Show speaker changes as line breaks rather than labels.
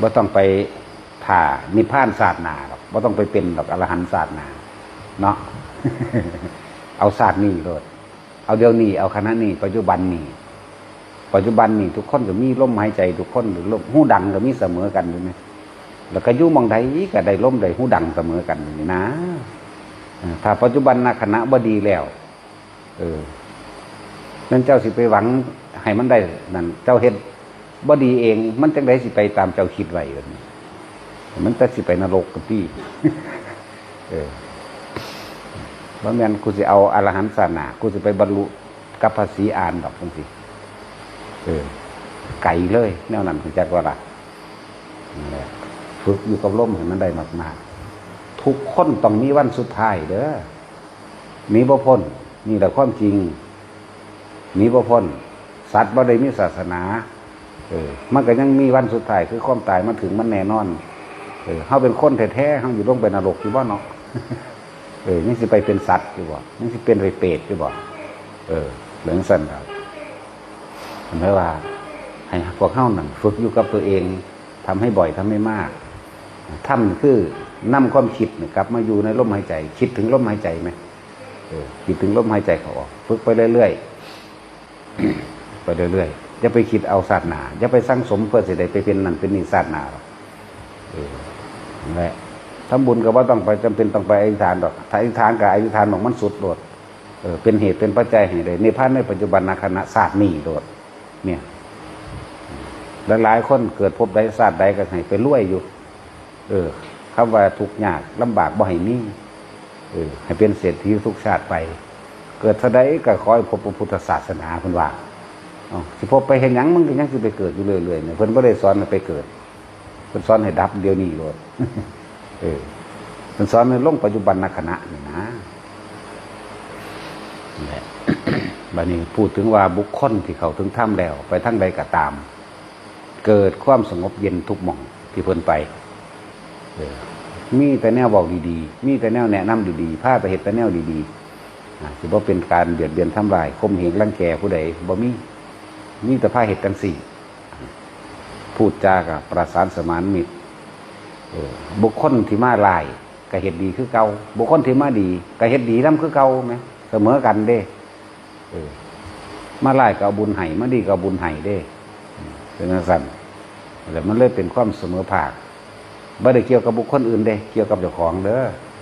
บ่ต้องไปผ่านิพพานศาสนาหรอกบ่ต้องไปเป็นหรอกอรหันศาสนาเนาะเอาศาสตร์นี้โลดเอาเดี๋ยวนี้เอาคณะนี้ปัจจุบันนี้ปัจจุบันนี่ทุกคนก็มีลมหายใจทุกคนหรือลมหูดังก็มีเสมอกันอยู่ไหมแล้วก็ยู่มองใดก็ได้ลมได้หูดังเสมอกันนี่นะถ้าปัจจุบันนะคณะบดีแล้ว เออนั่นเจ้าสิไปหวังให้มันได้นั่นเจ้าเฮ็ด บดีเอง มันจังไดสิไปตามเจ้าคิดไว้กันมันแต่สิไปนรกกับพี่เออว่าแม่นกูสิเอาอรหันต์ศาสนากูสิไปบรรลุกับภาษีอานดอกจังสิเออ ไก่เลย แนวนั้นคุณจ็คว่าละนั่นแหละฝึกอยู่กับลมเห็นมันได้มากๆทุกคนต้องมีวันสุดท้ายเด้อมีบ่พ้นนี่แหละความจริงมีบ่พ้นสัตว์บ่ได้มีศาสนา เออ มันก็ยังมีวันสุดท้ายคือความตายมาถึงมันแน่นอน เออเฮาเป็นคนแท้ๆเฮาอยู่ลงไปนรกอยู่บ่เนาะเออยังสิไปเป็นสัตว์อยู่บ่ยังสิเป็นไปเปรตอยู่บ่เออเหลืองสั่นครับทำให้ว่า ให้พวกเข้านั่นฝึกอยู่กับตัวเองทำให้บ่อยทำให้มากทำคือนํความคิดนยกลับมาอยู่ในลมหายใจ คิดถึงลมหายใจไหมเออคิดถึงลมหายใจเขาออก ฝึกไปเรื่อยๆไปเรื่อยๆ อย่าไปคิดเอาศาสนาอย่าไปสร้างสมเพื่อสิได้ไปเป็นนั่นเป็นนี่ศาสนาหรอกเออนั่นแหละทำบุญก็ว่าต้องไปจำเป็นต้องไปอธิษฐานดอกถ้าอธิษฐานกับอธิษฐานของมันสุดโดดเออเป็นเหตุเป็นปัจจัยให้ได้ในพานในปัจจุบันนาคณะศาสตร์นี่โดด เนี่ยหลายๆคนเกิดพบใดศาสตร์ใดก็ให้ไปรวยอยู่ เออคำว่าทุกข์ยากลำบากบ่ให้มีเออ ให้เป็นเศรษฐีทุกชาติไป เกิดเท่าใดก็ขอให้พบพระพุทธศาสนาเพิ่นว่า สิพบไปเห็นยังมันก็ยังสิไปเกิดอยู่เรื่อยๆเนี่ยเพิ่นบ่ได้สอนให้ไปเกิดเพิ่นสอนให้ดับเดี๋ยวนี้โลดเออเพิ่นสอนให้ลงปัจจุบันนขณะนี่นะนั่นแหละบัดนี้พูดถึงว่าบุคคลที่เขาถึงถ้ำแล้ว ไปทั้งใดก็ตาม เกิดความสงบเย็นทุกหม่องที่เพิ่นไปมีแต่แนวบอกดีๆ มีแต่แนวแนะนำดีๆพาไปเห็ดแต่แนวดีๆอ่าถือว่าเป็นการเบียดเบียนทำลายคมเหงรังแกผู้ใดบ่มี มีแต่พาเห็ดกันสี่พูดจากับประสานสมานมิตรบุคคลที่มาลายก็เห็ดดีคือเก่าบุคคลที่มาดีก็เห็ดดีนํคือเก่าไหมเสมอกันเด้อมาไล่ก็เอาบุญไห้มาดีก็เอาบุญไห้เด้เป็นสั่นแล้วมันเลยเป็นความเสมอภาคบ่ได้เกี่ยวกับบุคคลอื่นเด้ เกี่ยวกับเจ้าของเด้อ